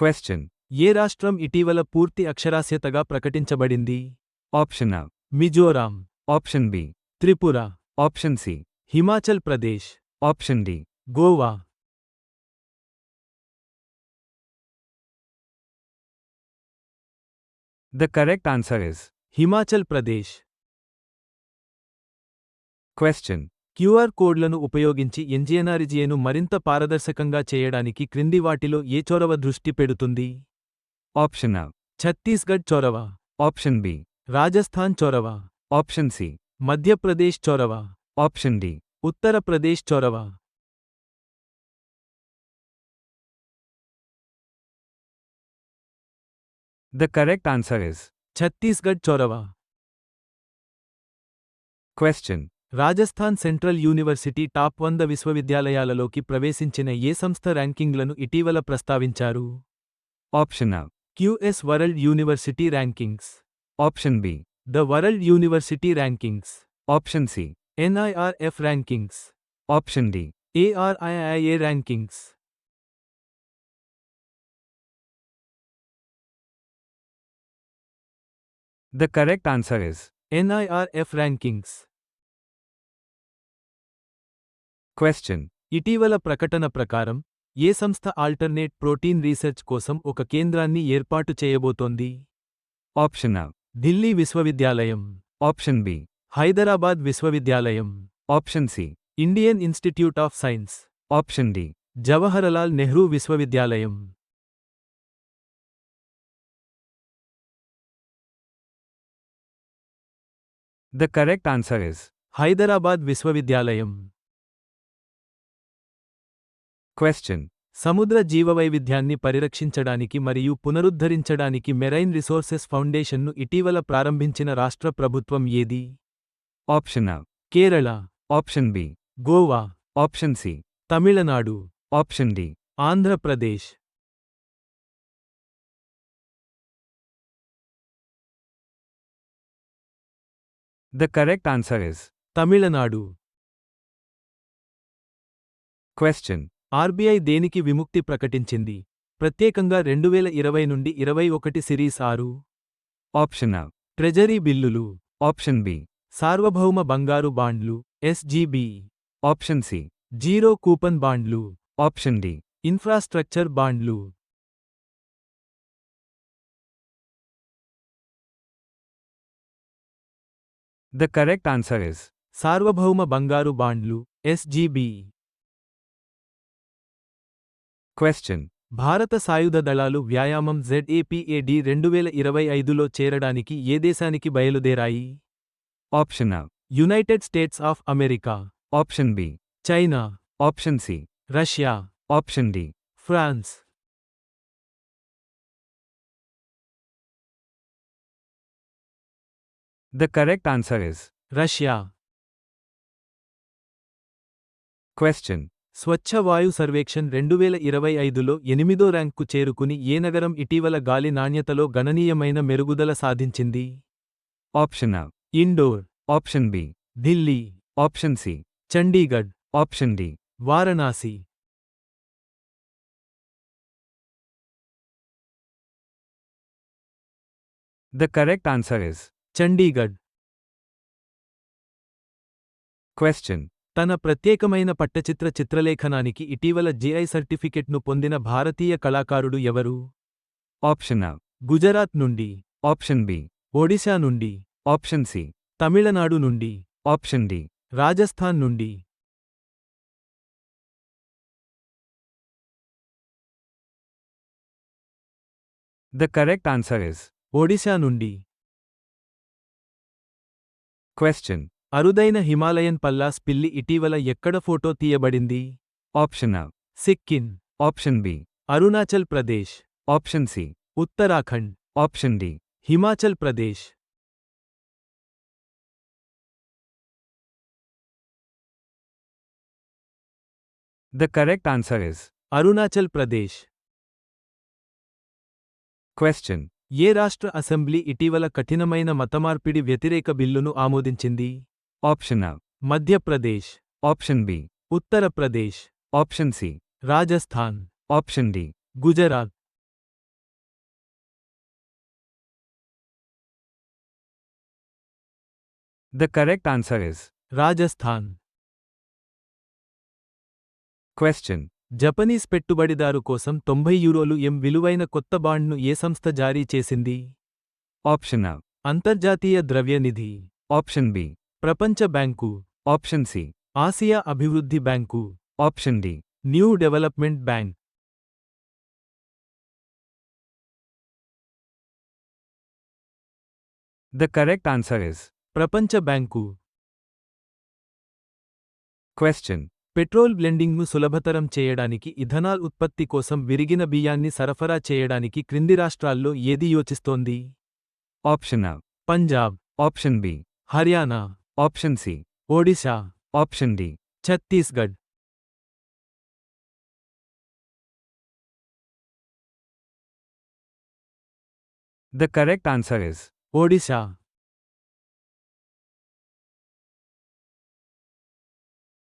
Question. ఏ రాష్ట్రం ఇటీవల పూర్తి అక్షరాస్యతగా ప్రకటించబడింది Option A. Mizoram Option B. Tripura Option C. Himachal Pradesh Option D. Goa The correct answer is Himachal Pradesh Question. QR కోడ్లను ఉపయోగించి ఎన్జిఎన్ఆర్జిఏను మరింత పారదర్శకంగా చేయడానికి క్రింది వాటిలో ఏ చొరవ దృష్టి పెడుతుంది Option A. ఛత్తీస్గఢ్ చొరవ Option B. రాజస్థాన్ చొరవ Option C. మధ్యప్రదేశ్ చొరవ Option D. ఉత్తరప్రదేశ్ చొరవ The correct answer is Chhattisgarh చొరవ Question. Rajasthan central university top వంద విశ్వవిద్యాలయాలలోకి ప్రవేశించిన ఏ సంస్థ ర్యాంకింగ్లను ఇటీవల ప్రస్తావించారు Option A. QS world university rankings Option B. The world university rankings Option C. NIRF rankings Option D. ARIIA rankings answer is NIRF rankings Question. ఇటీవల ప్రకటన ప్రకారం ఏ సంస్థ ఆల్టర్నేట్ ప్రోటీన్ రీసెర్చ్ కోసం ఒక కేంద్రాన్ని ఏర్పాటు చేయబోతోంది Option A. ఢిల్లీ విశ్వవిద్యాలయం Option B. హైదరాబాద్ విశ్వవిద్యాలయం Option C. Indian institute of science Option D. Jawaharlal Nehru విశ్వవిద్యాలయం The correct answer is Hyderabad విశ్వవిద్యాలయం Question. సముద్ర జీవవైవిధ్యాన్ని పరిరక్షించడానికి మరియు పునరుద్ధరించడానికి మెరైన్ రిసోర్సెస్ ఫౌండేషన్ను ఇటీవల ప్రారంభించిన రాష్ట్ర ప్రభుత్వం ఏది Option A. Kerala Option B. Goa Option C. Tamil Nadu Option D. Andhra Pradesh The correct answer is Tamil Nadu Question. RBI దేనికి విముక్తి ప్రకటించింది? ప్రత్యేకంగా రెండువేల ఇరవై నుండి ఇరవై ఒకటి సిరీస్ ఆరు. Option A. ట్రెజరీ బిల్లులు. Option B. సార్వభౌమ బంగారు బాండ్లు. SGB. Option C. Zero coupon బాండ్లు. Option D. ఇన్ఫ్రాస్ట్రక్చర్ బాండ్లు. The correct answer is సార్వభౌమ బంగారు బాండ్లు. ఎస్జీబీ. Question. భారత సాయుధ దళాలు వ్యాయామం జెడ్ఏపీఏడి రెండువేల ఇరవై ఐదులో చేరడానికి ఏ దేశానికి బయలుదేరాయి Option A. United States of America Option B. China Option C. Russia Option D. France The correct answer is Russia Question. Swachh Vayu Survekshan రెండువేల ఇరవై ఐదులో ఎనిమిదో ర్యాంక్కు చేరుకుని ఏ నగరం ఇటీవల గాలి నాణ్యతలో గణనీయమైన మెరుగుదల సాధించింది Option A. Indore Option B. Delhi Option C. Chandigarh Option D. Varanasi The correct answer is Chandigarh Question. తన ప్రత్యేకమైన పట్టచిత్ర చిత్రలేఖనానికి ఇటీవల జేఐ సర్టిఫికెట్ను పొందిన భారతీయ కళాకారుడు ఎవరు Option A. గుజరాత్ నుండి Option B. ఒడిశా నుండి Option C. తమిళనాడు నుండి Option D. రాజస్థాన్ నుండి The correct answer is Odisha నుండి Question. అరుదైన హిమాలయన్ పల్లాస్ పిల్లి ఇటీవల ఎక్కడ photo తీయబడింది Option A. Sikkim Option B. Arunachal Pradesh Option C. Uttarakhand Option D. Himachal Pradesh correct answer is Arunachal Pradesh Question. ఏ రాష్ట్ర అసెంబ్లీ ఇటీవల కఠినమైన మతమార్పిడి వ్యతిరేక బిల్లును ఆమోదించింది option Madhya Pradesh option B Uttar Pradesh option C Rajasthan. Option D Gujarat. The correct answer Rajasthan. Question Japanese పెట్టుబడిదారు కోసం తొంభై యూరోలు ఎం విలువైన కొత్త బాండ్ను ఏ సంస్థ జారీ చేసింది? ఆప్షన్ అంతర్జాతీయ ద్రవ్యనిధి. ఆప్షన్ బి ప్రపంచ బ్యాంకు Option C. ఆసియా అభివృద్ధి bank Option D. New development bank The correct answer is ప్రపంచ బ్యాంకు question. పెట్రోల్ బ్లెండింగ్ను సులభతరం చేయడానికి ఇథనాల్ ఉత్పత్తి కోసం విరిగిన బియ్యాన్ని సరఫరా చేయడానికి క్రింది రాష్ట్రాల్లో ఏది యోచిస్తోంది Option A. Punjab Option B. Haryana Option C. Odisha Option D. Chhattisgarh The correct answer is Odisha